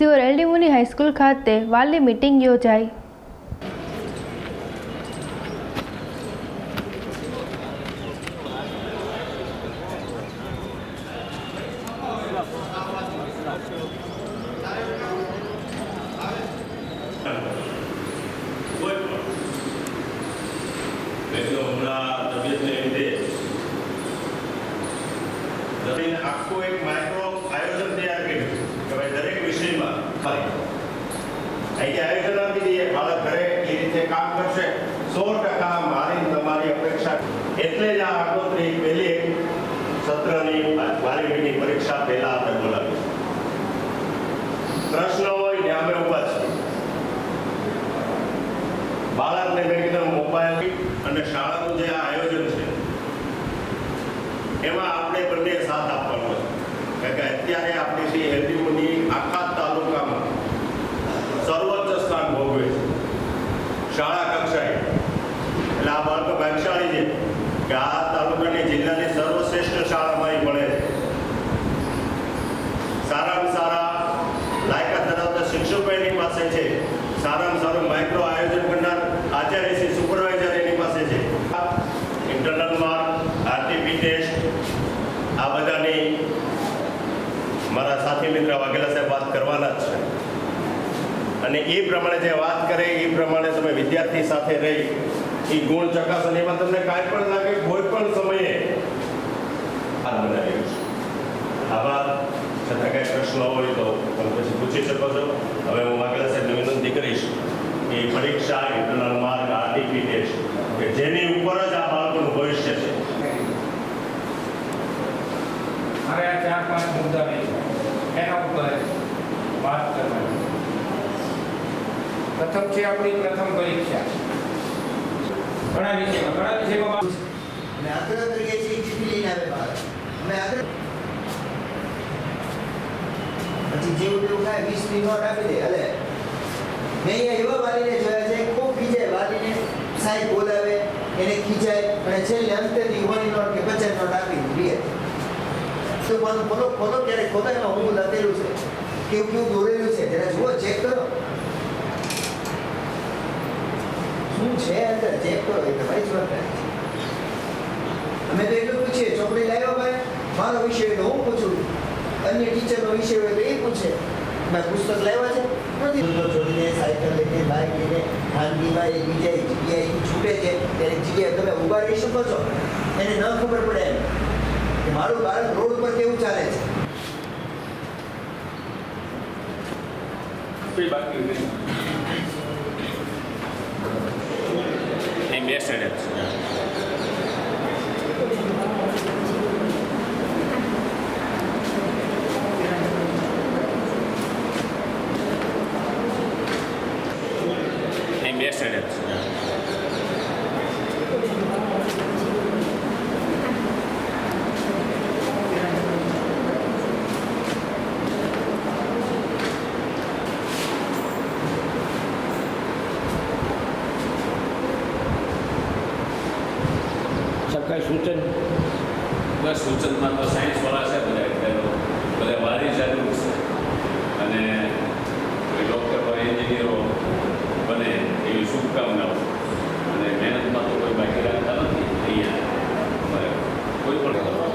સિયોર એલડીમુની high school ખાતે વાલી meeting યોજાઈ. આખું એક માઇક્રો આયોજન તૈયાર કર્યું કે ભાઈ દરેક પહેલા આપણે પ્રશ્ન હોય ને અમે ઊભા છીએ. બાળકને મેં કીધું મોબાઈલ આયોજન છે, એમાં આપણે બંને સાથ આપવાનો કારણ કે અત્યારે આપણી આખા તાલુકામાં સર્વોચ્ચ સ્થાન ભોગવે છે શાળા કક્ષાએ. એટલે આ બાળકો ભાગશાળી છે. કે આ તાલુકાની જિલ્લાની સર્વશ્રેષ્ઠ શાળામાં અહીં ભણે છે સારામાં સારા લાયકાત ધરાવતા શિક્ષકો એની પાસે છે સારામાં સારું માઇક્રો આયોજન કરનાર આચાર્ય છે સુપરવાઇઝર એની પાસે છે ઇન્ટરનલ માર્ક આરટીપી ટેસ્ટ આ બધાની મારા સાથી મિત્ર વાઘેલા સાહેબ વાત કરવાના જ છે અને એ પ્રમાણે જે વાત કરે, એ પ્રમાણે તમે વિદ્યાર્થી સાથે રહી, એ ગુણ ચકાસન એમાં તમને કાંઈ પણ લાગે, કોઈ પણ સમયે આ બનાવી આભાર છતાં કાંઈ પ્રશ્ન હોય તો તમે પછી પૂછી શકો છો. હવે હું વાઘેલા સાહેબને વિનંતી કરીશ કે પરીક્ષા ઇન્ટરનલ માર્ક આરટીપી ટેસ્ટ કે જેની ઉપર જ આ બાળકોનું ભવિષ્ય છે. મારે આ ચાર પાંચ મુદ્દા એના ઉપર વાત કરવાની પ્રથમ છે આપણી પ્રથમ પરીક્ષા. ઘણા વિષયમાં ઘણા વિષયમાં અને આગ્રહ કરીએ છીએ કે લઈને આવે બહાર અમે આગ્રહ પછી જેવું તેવું ખાય વીસની નોટ આપી દે, અલે. મેં એવા વાલીને જોયા છે, ખૂબ ખીજાય. વાલીને સાહેબ બોલાવે, એને ખીજાય, અને છેલ્લે અંતે ની હોની નોટ કે પચાસ નોટ આપી દે તો મને બોલો બોલો ક્યારે ખોલો એમાં હું લખેલું છે. કેવું કેવું દોરેલું છે. જરા જુઓ ચેક કરો. શું છે અંદર? ચેક કરો એ તમારી જવાબદારી છે અમે તો એટલું પૂછીએ, ચોપડી લાવ્યો ભાઈ? મારો વિષય તો હું પૂછું? અન્ય ટીચરનો વિષય હોય તો એ પૂછે. મેં પુસ્તક લાવ્યા છે? નથી. છોડીને સાયકલ લઈને બાઇક લઈને ખાનગીમાં એ બીજા એક જગ્યાએ છૂટે છે. ત્યારે જગ્યાએ તમે ઊભા રહી શકો છો. એને ન ખબર પડે એમ. કે મારું બાળક રોડ પર કેવું ચાલે છે? બાકી નહીં અહીં બે સાઈડ છે અહીં બે સાઈડ છે સાહેબ કાંઈ સૂચન બસ સૂચનમાં તો સાયન્સવાળા છે બધા એટલે બધા વારી જરૂર છે અને કોઈ ડૉક્ટર હોય એન્જિનિયરો બને એવી શુભકામનાઓ અને મહેનતમાં તો કોઈ બાકી રાખતા નથી અહીંયા અમારે કોઈ પણ સારા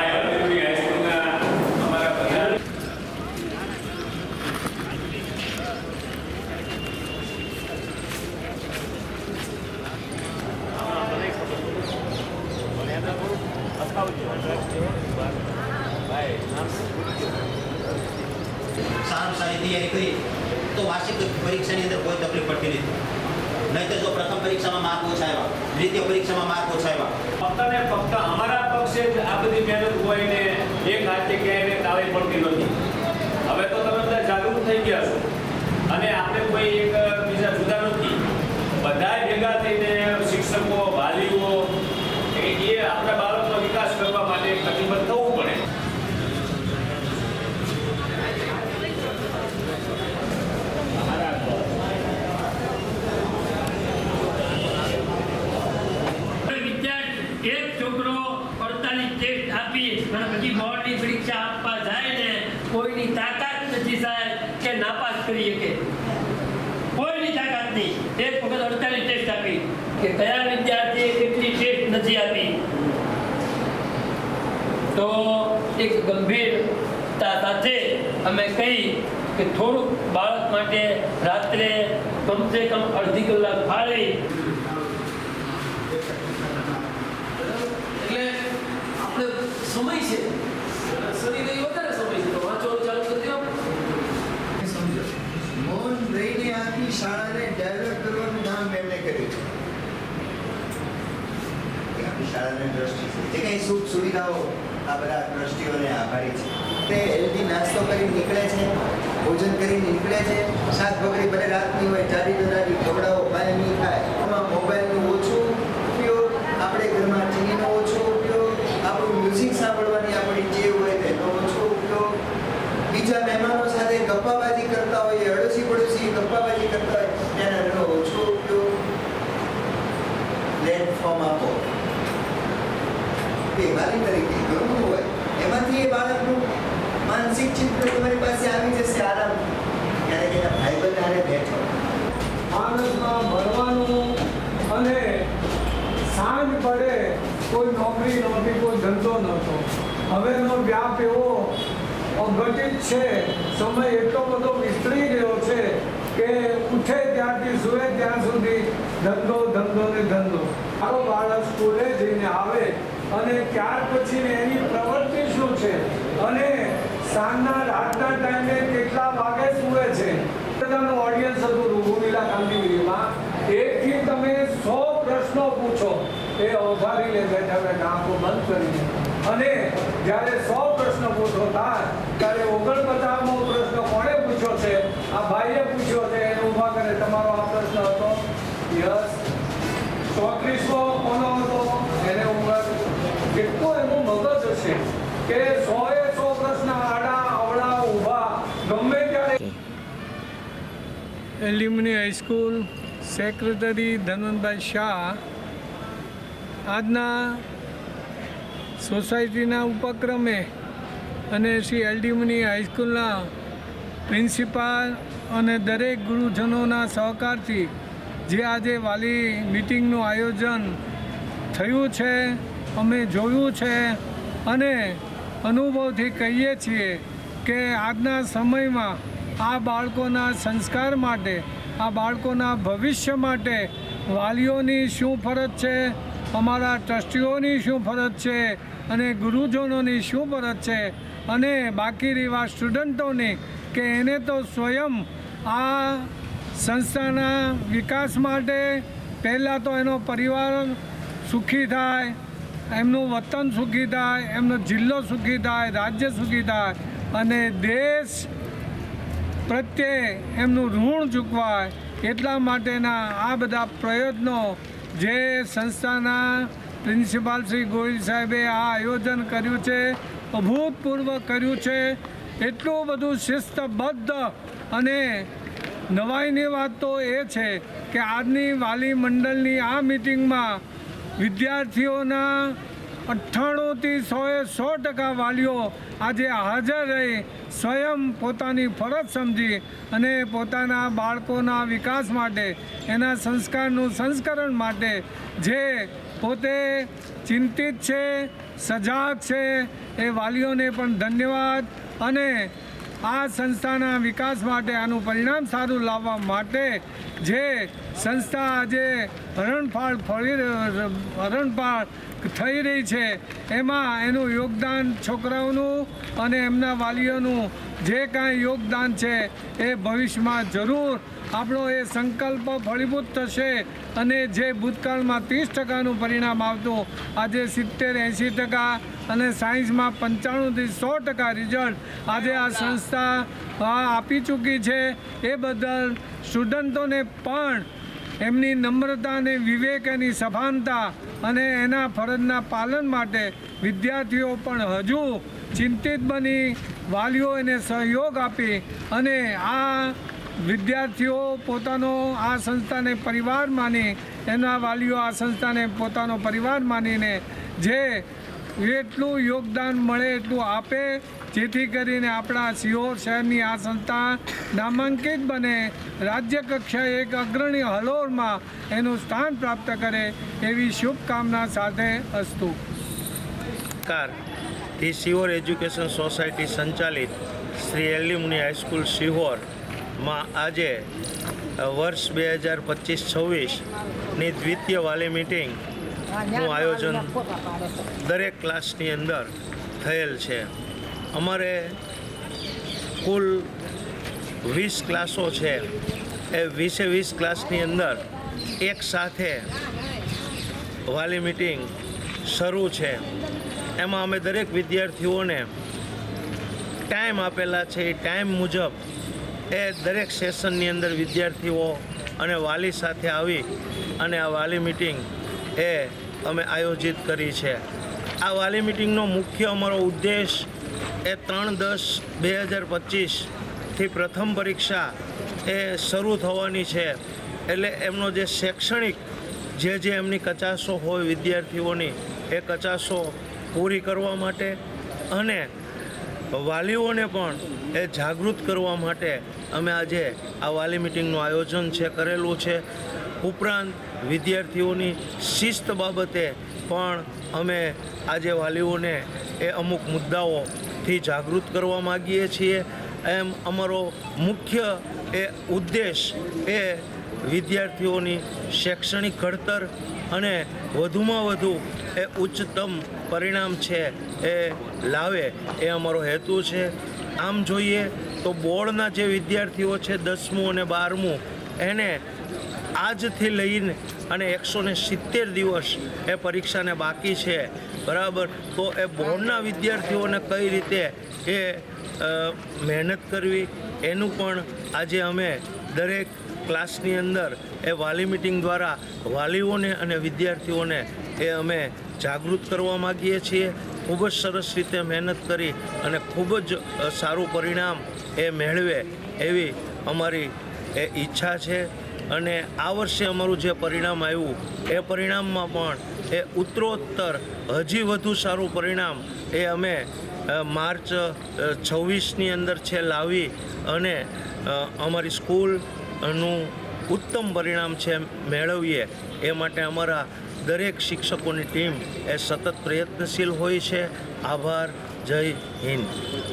એવા નિર્ણય હાઈસ્કૂલના અમારા બધા સારામાં સારી તૈયારી કરી, તો વાર્ષિક પરીક્ષાની અંદર કોઈ તકલીફ પડતી નથી. નહીં તો જો પ્રથમ પરીક્ષામાં માર્ક ઓછા આવ્યા, દ્વિતીય પરીક્ષામાં માર્ક ઓછા આવ્યા. ફક્ત ને ફક્ત અમારા પક્ષે જ આ બધી મહેનત હોય ને એક હાથે ક્યાંય તાળી પડતી નથી. હવે તો તમે બધા જાગૃત થઈ ગયા છો. અને આપણે કોઈ એક બીજા જુદા નથી. બધા ભેગા થઈને શિક્ષકો, વાલીઓ, એ આપણા બાળકનો વિકાસ કરવા માટે કટિબદ્ધ થવું પડે વિદ્યાર્થી એક છોકરો અડતાલીસ ટેસ્ટ આપી અને પછી બોર્ડની પરીક્ષા આપવા જાય ને કોઈની તાકાત નથી સાહેબ કે નાપાસ કરી શકે કોઈની તાકાત નહીં એક વખત અડતાલીસ ટેસ્ટ આપી કે કયા વિદ્યાર્થીએ કેટલી ટેસ્ટ નથી આપી? તો એક ગંભીરતા સાથે અમે કહી કે થોડુંક બાળક માટે રાત્રે કમસે કમ અડધી કલાક ફાળવી. એટલે આપણે સમય છે. શનિ રવિ વધારે સમય છે. તો વાંચવાનું ચાલુ કરી સમજો. મૌન રહીને આખી શાળાને ડેવલપ કરવાનું કામ એમને કર્યું છે. શાળાના દ્રષ્ટિ જે કંઈ સુખ સુવિધાઓ આ બધા દ્રષ્ટિઓને આભારી છે? તે હેલ્ધી નાસ્તો કરીને નીકળે છે, ભોજન કરીને નીકળે છે, શાક બકરી ભલે રાતની હોય ચારી દોરાની ખવડાવો પાણી નહીં થાય એમાં મોબાઈલનું ઓછું ઉપયોગ, આપણે ઘરમાં ચીનીનો ઓછો ઉપયોગ, આપણું મ્યુઝિક સાંભળવાની આપણી જે હોય તેનો ઓછો ઉપયોગ. બીજા મહેમાનો સાથે ગપ્પાબાજી કરતા હોઈએ અડોશી પડોશી ગપ્પાબાજી કરતા હોય તેના ઓછો ઉપયોગ. પ્લેટફોર્મ આપો. કે વાલી તરીકે ઘણું હોય. એમાંથી એ બાળકનું માનસિક ચિત્ર તમારી પાસે આવી જશે આરામ. ક્યારેક એના ભાઈબંધ હારે બેઠો. માણસમાં ભણવાનું અને સાંજ પડે કોઈ નોકરી નહોતી કોઈ ધંધો નહોતો. હવેનો વ્યાપ એવો અઘટિત છે. સમય એટલો બધો વિસ્તરી ગયો છે કે ઉઠે ત્યાંથી સુવે ત્યાં સુધી ધંધો ધંધો ને ધંધો. મારો બાળક સ્કૂલે જઈને આવે અને ત્યાર પછી એની પ્રવૃત્તિ શું છે? અને સાંજના રાતના ટાઈમે કેટલા વાગે સૂવે છે? બધાનું ઓડિયન્સ હતું રૂબુલીલા ગાંધીગીરીમાં એકથી તમે સો પ્રશ્નો પૂછો, એ અવધારી લે બેઠા બેઠા આંખો બંધ કરીને. અને જ્યારે સો પ્રશ્ન પૂછો થાય ત્યારે ઓગણપચાસમો પ્રશ્ન કોણે કે હાઈસ્કૂલ સેક્રેટરી ધનવંતભાઈ શાહ આજના સોસાયટીના ઉપક્રમે અને શ્રી એલ્યુમિની હાઈસ્કૂલના પ્રિન્સિપાલ અને દરેક ગુરુજનોના સહકારથી જે આજે વાલી મિટિંગનું આયોજન થયું છે, અમે જોયું છે અને અનુભવથી કહીએ છીએ કે આજના સમયમાં આ બાળકોના સંસ્કાર માટે, આ બાળકોના ભવિષ્ય માટે વાલીઓની શું ફરજ છે, અમારા ટ્રસ્ટીઓની શું ફરજ છે અને ગુરુજનોની શું ફરજ છે અને બાકી રહેવા સ્ટુડન્ટોની કે એને તો સ્વયં આ સંસ્થાના વિકાસ માટે પહેલાં તો એનો પરિવાર સુખી થાય એમનું વતન સુખી થાય, એમનો જિલ્લો સુખી થાય, રાજ્ય સુખી થાય અને દેશ પ્રત્યે એમનું ઋણ ચૂકવાય એટલા માટેના આ બધા પ્રયત્નો જે સંસ્થાના પ્રિન્સિપાલ શ્રી ગોહિલ સાહેબે આ આયોજન કર્યું છે, અભૂતપૂર્વ કર્યું છે, એટલું બધું શિસ્તબદ્ધ અને નવાઈની વાત તો એ છે કે આજની વાલી મંડળની આ મિટિંગમાં વિદ્યાર્થીઓના અઠ્ઠાણુંથી સોએ સો ટકા વાલીઓ આજે હાજર રહી, સ્વયં પોતાની ફરજ સમજી અને પોતાના બાળકોના વિકાસ માટે, એના સંસ્કારનું સંસ્કરણ માટે જે પોતે ચિંતિત છે, સજાગ છે, એ વાલીઓને પણ ધન્યવાદ અને આ સંસ્થાના વિકાસ માટે આનું પરિણામ સારું લાવવા માટે જે સંસ્થા આજે હરણફાળ ફળી હરણફાળ થઈ રહી છે. એમાં એનું યોગદાન છોકરાઓનું અને એમના વાલીઓનું જે કાંઈ યોગદાન છે એ ભવિષ્યમાં જરૂર. આપણો એ સંકલ્પ ફળીભૂત થશે અને જે ભૂતકાળમાં ત્રીસ ટકાનું પરિણામ આવતું, આજે સિત્તેર એંસી ટકા અને સાયન્સમાં પંચાણુંથી સો ટકા રિઝલ્ટ આજે આ સંસ્થા આપી ચૂકી છે. એ બદલ સ્ટુડન્ટોને પણ એમની નમ્રતા અને વિવેક એની સભાનતા અને એના ફરજના પાલન માટે વિદ્યાર્થીઓ પણ હજુ ચિંતિત બની, વાલીઓ એને સહયોગ આપી અને આ વિદ્યાર્થીઓ પોતાનો આ સંસ્થાને પરિવાર માની, એના વાલીઓ આ સંસ્થાને પોતાનો પરિવાર માનીને જે એટલું યોગદાન મળે, એટલું આપે જેથી કરીને આપણા સિહોર શહેરની આ સંસ્થા નામાંકિત બને. રાજ્ય કક્ષાએ એક અગ્રણી હલોરમાં એનું સ્થાન પ્રાપ્ત કરે એવી શુભકામના સાથે અસ્તુ. કાર ધી સિહોર એજ્યુકેશન સોસાયટી સંચાલિત શ્રી એલ્યુમની હાઈસ્કૂલ સિહોરમાં આજે વર્ષ બે હજાર પચીસ છવ્વીસની દ્વિતીય વાલી મિટિંગનું આયોજન દરેક ક્લાસની અંદર થયેલ છે. અમારે કુલ વીસ ક્લાસો છે. એ વીસે વીસ ક્લાસની અંદર એક સાથે વાલી મિટિંગ શરૂ છે. એમાં અમે દરેક વિદ્યાર્થીઓને ટાઈમ આપેલા છે. એ ટાઈમ મુજબ એ દરેક સેશનની અંદર વિદ્યાર્થીઓ અને વાલી સાથે આવી અને આ વાલી મિટિંગ એ અમે આયોજિત કરી છે. આ વાલી મિટિંગનો મુખ્ય અમારો ઉદ્દેશ એ ત્રણ દસ બે હજાર પચીસથી પ્રથમ પરીક્ષા એ શરૂ થવાની છે. એટલે એમનો જે શૈક્ષણિક જે જે એમની કચાશો હોય વિદ્યાર્થીઓની, એ કચાશો પૂરી કરવા માટે અને વાલીઓને પણ એ જાગૃત કરવા માટે અમે આજે આ વાલી મિટિંગનું આયોજન છે, કરેલું છે. ઉપરાંત વિદ્યાર્થીઓની શિસ્ત બાબતે પણ અમે આજે વાલીઓને એ અમુક મુદ્દાઓથી જાગૃત કરવા માગીએ છીએ. એમ અમારો મુખ્ય એ ઉદ્દેશ એ વિદ્યાર્થીઓની શૈક્ષણિક ઘડતર અને વધુમાં વધુ એ ઉચ્ચતમ પરિણામ છે એ લાવે એ અમારો હેતુ છે. આમ જોઈએ તો બોર્ડના જે વિદ્યાર્થીઓ છે દસમું અને બારમું, એને આજથી લઈને અને એકસો ને સિત્તેર દિવસ એ પરીક્ષાને બાકી છે. બરાબર? તો એ બોર્ડના વિદ્યાર્થીઓને કઈ રીતે એ મહેનત કરવી? એનું પણ આજે અમે દરેક ક્લાસની અંદર એ વાલી મિટિંગ દ્વારા વાલીઓને અને વિદ્યાર્થીઓને એ અમે જાગૃત કરવા માગીએ છીએ. ખૂબ જ સરસ રીતે મહેનત કરી અને ખૂબ જ સારું પરિણામ એ મેળવે એવી અમારી એ ઈચ્છા છે. અને આ વર્ષે અમારું જે પરિણામ આવ્યું, એ પરિણામમાં પણ એ ઉત્તરોત્તર, હજી વધુ સારું પરિણામ એ અમે માર્ચ છવ્વીસની અંદર છે લાવી અને અમારી સ્કૂલનું ઉત્તમ પરિણામ છે મેળવીએ. એ માટે અમારા દરેક શિક્ષકોની ટીમ એ સતત પ્રયત્નશીલ હોય છે. આભાર. જય હિન્દ.